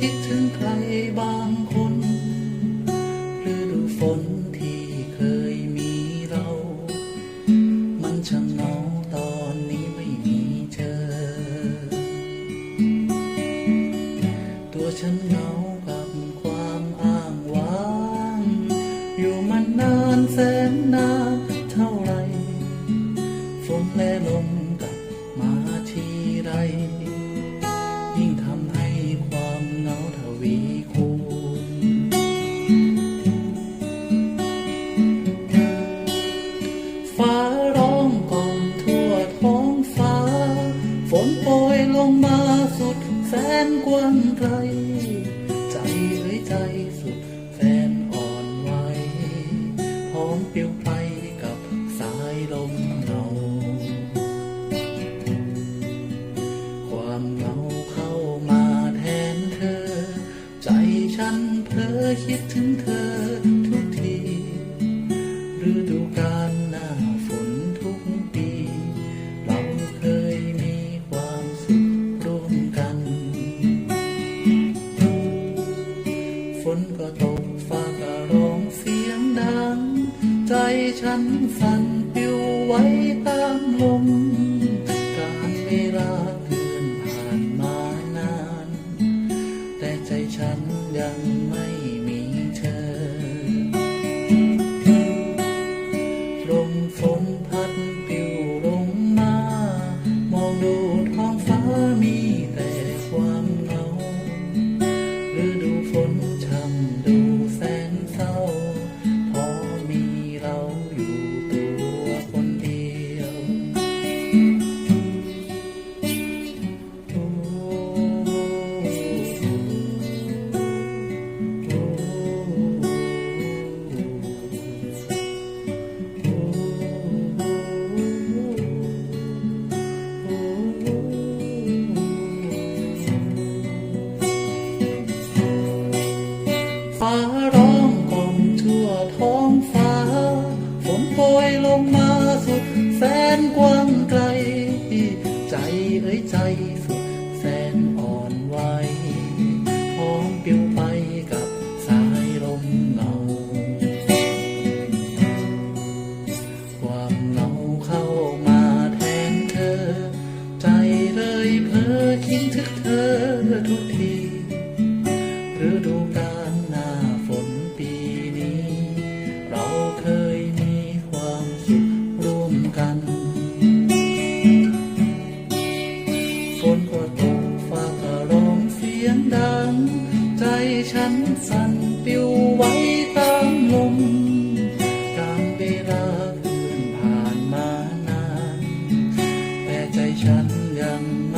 คิดถึงใครบางคนฤดูฝนที่เคยมีเรา มันช่างเหงา แสนกว้างไกล ใจเอ้ยใจสุดแสนอ่อนไหวพร้อมเปลิวไปกับสายลมเงาความเหงาเข้ามาแทนเธอ ใจฉันเพ้อคิดถึงเธอ ฟ้าก็ร้องเสียงดัง ใจฉันสั่นปิวไว้ตามลม การเวลา สุดแสนอ่อนไหวหอมเปลิวไปกับสายลมเงา ความเหงาเข้ามาแทนเธอ ใจเลยเพ้อคิดถึงเธอทุกทีฤดูกา สั่นปิวไว้ตามลมการเวลาเคลื่อนผ่านมานาน แต่ใจฉันยังไม่